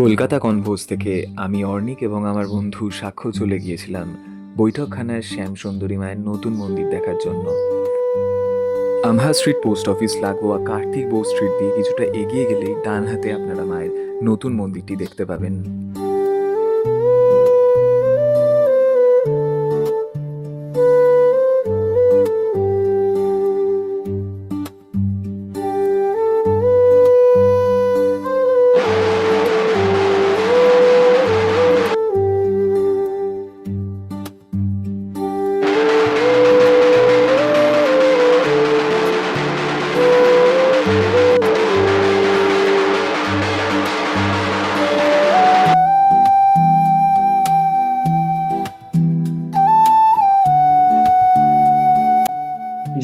কলকাতা কনভোজ থেকে আমি অর্ণিক এবং আমার বন্ধু সাক্ষ্য চলে গিয়েছিলাম বৈঠকখানার শ্যাম সুন্দরী মায়ের নতুন মন্দির দেখার জন্য। আমহা স্ট্রিট পোস্ট অফিস লাগোয়া কার্তিক বো স্ট্রিট দিয়ে কিছুটা এগিয়ে গেলেই ডান হাতে আপনারা মায়ের নতুন মন্দিরটি দেখতে পাবেন।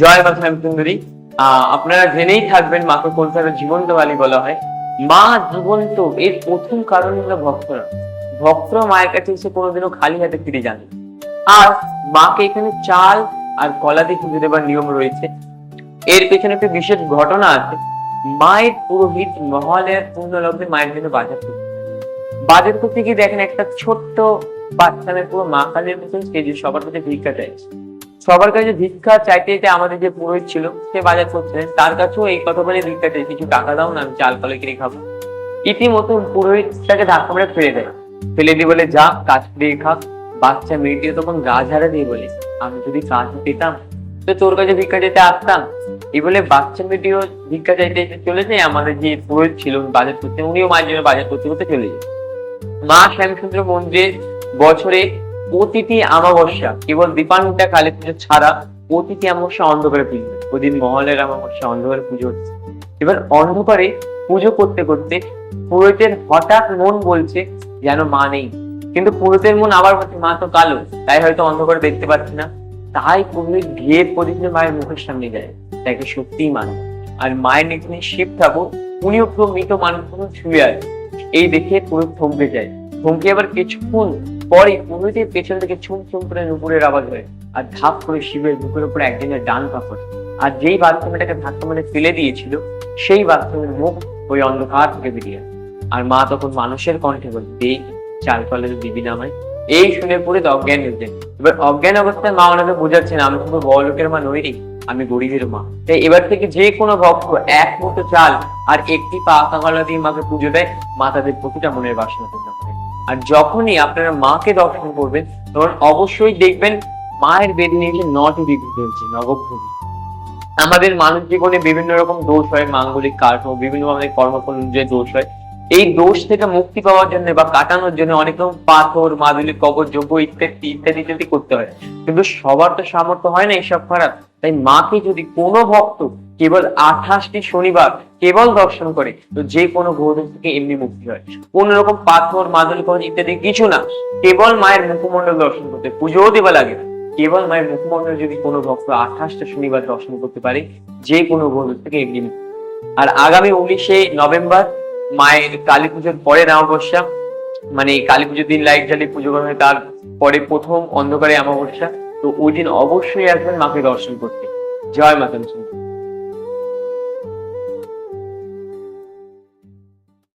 জয় মা শ্যামসুন্দরী আপনারা জেনেই থাকবেন মাকে কলকাতার জীবন্ত বালি বলা হয়। মা জীবন্ত, এর প্রথম কারণ হলো ভক্তরা। ভক্তরা মায়ের কাছে এসে কোনোদিনও খালি হাতে ফিরে যান আর মাকে এখানে চাল আর কলা দিয়ে পুজো দেবার নিয়ম রয়েছে। এর পেছনে একটা বিশেষ ঘটনা আছে। মায়ের পুরোহিত মহালয়ার পূর্ণলগ্নে মায়ের জন্য বাজার করতে বাজার করতে গিয়ে দেখেন একটা ছোট্ট বাচ্চা মেয়ে পুরো মা কালের মতন স্টেজে সবার কাছে ভিক্ষা চাইছে। সবার কাছে ভিক্ষা চাইতে চাইতে আমাদের যে পুরোহিত ছিল, সে বাজার করছিলেন তার কাছেও এই কথা বলে ভিক্ষা চাই, কিছু টাকা দাও না, আমি চাল কলে কিনে খাব। ইতিমতো পুরোহিত তাকে ধাক্কা মেরে ফেলে দেয়। ফেলে দিয়ে বলে, যা, কাজ দিয়ে খা। বাচ্চা মেয়েটিও তখন গা ঝাড়া দিয়ে বলে, আমি যদি কাজ পেতাম, তো তোর কাছে ভিক্ষা চাইতে আসতাম? এই বলে বাচ্চা মেয়েটিও ভিক্ষা চাইতে চলে যায়, আমাদের যে পুরোহিত ছিল বাজার করতে, উনিও মায়ের জন্য বাজার করতে করতে চলে যায়। মা শ্যামসুন্দর মন্দিরে বছরে প্রতিটি অমাবস্যা, কেবল দীপান্বিতা কালী পুজো ছাড়া প্রতিটি অমাবস্যা অন্ধকারে পুজো হয়। ওদিন মহলের অমাবস্যা, অন্ধকারে পুজো হচ্ছে। এবার অন্ধকারে পুজো করতে করতে পুরোহিতের হঠাৎ মন বলছে যেন মা নেই। কিন্তু পুরোহিতের মন আবার বলছে, মা তো কালো, তাই হয়তো অন্ধকারে দেখতে পাচ্ছি না। তাই পুরোহিত গিয়ে প্রতিদিন মায়ের মুখের সামনে যায়। তাকে সত্যিই মানে। আর মায়ের নিচে শিব ঠাকুর, উনিও পুরো মৃত মানুষ শুয়ে আছে। এই দেখে পুরো থমকে যায়। থমকে আবার কিছুক্ষণ পরে পুরোহিতের পেছন থেকে ছুম ছুম করে নুপুরের আওয়াজ হয় আর ধাপ করে শিবের বুকের উপরে একজনের ডান কাপড় আর যেই বাথরুমটাকে ধাক্কা মানে ফেলে দিয়েছিল, সেই বাথরুমের মুখ ওই অন্ধকার থেকে বেরিয়ে আর মা তখন মানুষের কণ্ঠে বলে দে চাল কলের দিবি না আমায়। এই শুনে তো অজ্ঞান হয়ে যায়। এবার অজ্ঞান অবস্থায় মা ওনাকে বোঝাচ্ছেন, আমি শুধু বড় লোকের মা নই রে, আমি গরিবের মা। তাই এবার থেকে যে কোনো ভক্ত এক মুঠো চাল আর একটি পাকা কলা দিয়ে মাকে পুজো দেয়, মা তাদের প্রতিটা মনের বাসনা পূর্ণ করে আর যখনই আপনারা মাকে দর্শন করবেন, তখন অবশ্যই দেখবেন মায়ের বেদিনী এসে নটি ডিগ্রি চলছে নবগ্রহী। আমাদের মানব জীবনে বিভিন্ন রকম দোষ হয়, মাঙ্গলিক কার্য, বিভিন্ন আমাদের কর্মফল যে দোষ হয়, এই দোষ থেকে মুক্তি পাওয়ার জন্য বা কাটানোর জন্য অনেক রকম পাথর, মাদুলি, কবর যোগ্য ইত্যাদি ইত্যাদি ইত্যাদি করতে হয়। কিন্তু সবার তো সামর্থ্য হয় না এইসব করার। তাই মাকে যদি কোনো ভক্ত কেবল আঠাশটি শনিবার কেবল দর্শন করে, তো যে কোনো গ্রহদোষ থেকে এমনি মুক্তি হয়। কোন রকম পাথর, মাদুলি কবর ইত্যাদি কিছু না। কেবল মায়ের মুখমণ্ডল দর্শন করতে, পুজোও দেওয়া লাগে। কেবল মায়ের মুখমণ্ডল যদি কোনো ভক্ত আঠাশটা শনিবার দর্শন করতে পারে, যে কোনো গ্রহদোষ থেকে এমনি মুক্তি আর আগামী উনিশে নভেম্বর, মায়ের কালী পুজোর পরে অমাবস্যা মানে কালী পুজোর দিন লাইট জ্বালিয়ে পুজো করা হয় তার পরে প্রথম অন্ধকারে অমাবস্যা, তো ওই দিন অবশ্যই আসবেন মাকে দর্শন করতে। জয় মাতা